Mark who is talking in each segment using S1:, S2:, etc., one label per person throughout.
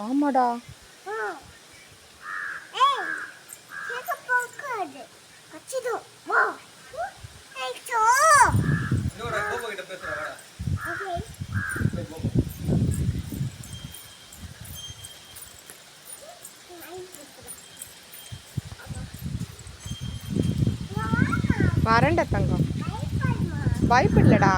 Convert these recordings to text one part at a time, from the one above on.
S1: ஆமாடா வரண்ட தங்கம் பயப்படலடா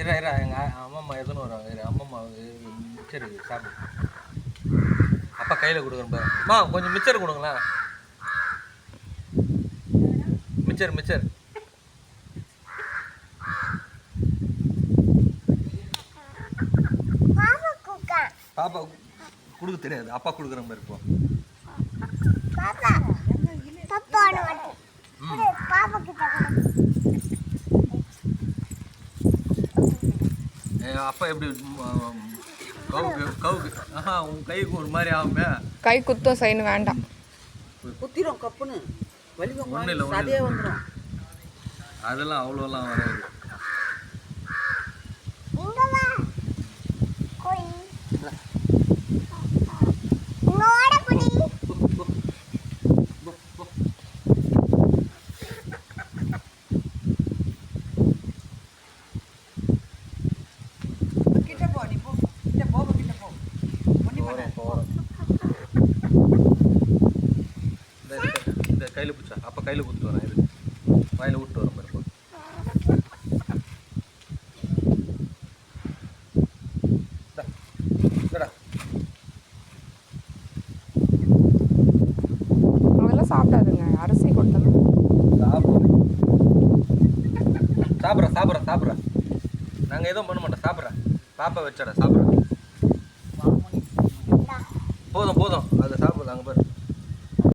S2: இரா இரா எங்க அம்மா அம்மா எதுன்னு வரும் இரு அம்மா மிச்சர் இருக்கு சாப்பிடு. அப்பா கையில் கொடுக்குறேன் பாரு. அம்மா கொஞ்சம் மிச்சர் கொடுங்களேன். Mixture mixture. பாப்பா கொடுக்க தெரியாது. அப்பா கொடுக்குறேன் பாரு இப்போ என் அப்பா எப்படி கவுக்கு கவுக்கு. ஆஹா உன் கைக்கு ஒரு மாதிரி ஆகுமே.
S1: கை குத்தம் செய்யணும் வேண்டாம்.
S3: குத்திரும் கப்புன்னு. வலி
S2: ஒண்ணும் இல்ல, இல்ல.
S3: வந்துடும்
S2: அதெல்லாம் அவ்வளோலாம் வராது.
S3: கிட்ட
S2: கையில் பிடிச்சா அப்பா கையில் கொடுத்து வரேன் இது வாயில் விட்டு வரேன் பாரு இப்போ. இந்தா, இந்தடா.
S1: அதெல்லாம் சாப்பிடாதுங்க அரிசி கொடுத்தோம்
S2: சாப்பிடு. சாப்பிட்றேன் சாப்பிட்றேன் சாப்பிட்றேன் நாங்கள் எதுவும் பண்ண மாட்டோம் சாப்பிட்றேன் பாப்பா வச்சாடா சாப்பிட்றேன் போதும் போதும்.